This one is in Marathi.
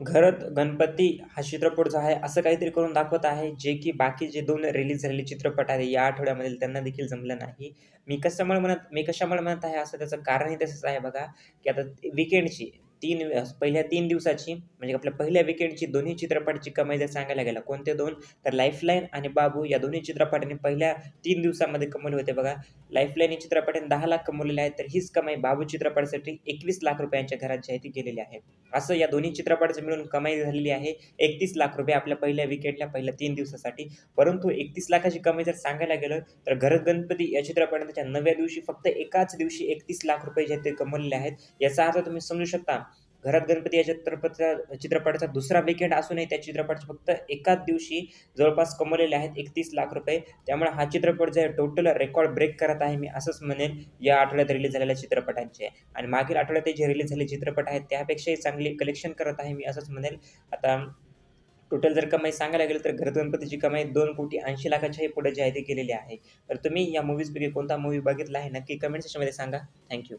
घरात गणपती हा चित्रपट जो आहे असं काहीतरी करून दाखवत आहे जे की बाकी जे दोन रिलीज झालेले चित्रपट आहेत या आठवड्यामधील त्यांना देखील जमलं नाही. मी कशामुळे म्हणत मी कशामुळे म्हणत आहे असं त्याचं कारणही तसंच आहे बघा की आता विकेंडची तीन पहिल्या तीन दिवसाची म्हणजे आपल्या पहिल्या विकेंडची दोन्ही चित्रपटाची कमाई जर सांगायला गेला कोणते दोन? तर लाईफलाईन आणि बाबू या दोन्ही चित्रपटाने पहिल्या तीन दिवसामध्ये कमवले होते बघा. लाईफलाईन या चित्रपटाने दहा लाख कमवलेले आहेत तर हीच कमाई बाबू चित्रपटासाठी एकवीस लाख रुपयांच्या घरात जी आहे ती गेलेली आहे. असं या दोन्ही चित्रपटाचं मिळून कमाई झालेली आहे एकतीस लाख रुपये आपल्या पहिल्या विकेटला पहिल्या तीन दिवसासाठी. परंतु एकतीस लाखाची कमाई जर सांगायला गेलं तर घरत गणपती या चित्रपटाने त्याच्या नव्या दिवशी फक्त एकाच दिवशी एकतीस लाख रुपये जे ते कमवलेले आहेत याचा अर्थ तुम्ही समजू शकता घरात गणपती या चित्रपटाचा चित्रपटाचा दुसरा विकेंड असूनही त्या चित्रपटाचे फक्त एकाच दिवशी जवळपास कमवलेले आहेत एकतीस लाख रुपये. त्यामुळे हा चित्रपट जे टोटल रेकॉर्ड ब्रेक करत आहे मी असंच म्हणेन या आठवड्यात रिलीज झालेल्या चित्रपटांचे. आणि मागील आठवड्यात जे रिलीज झालेले चित्रपट आहेत त्यापेक्षाही चांगली कलेक्शन करत आहे मी असंच म्हणेल आता टोटल जर कमाई सांगायला गेलं तर घरात गणपतीची कमाई दोन कोटी ऐंशी लाखाच्याही पुढे जे आहे ते केलेली आहे. तर तुम्ही या मूवीजपैकी कोणता मूवी बघितला आहे नक्की कमेंट सेक्शनमध्ये सांगा. थँक्यू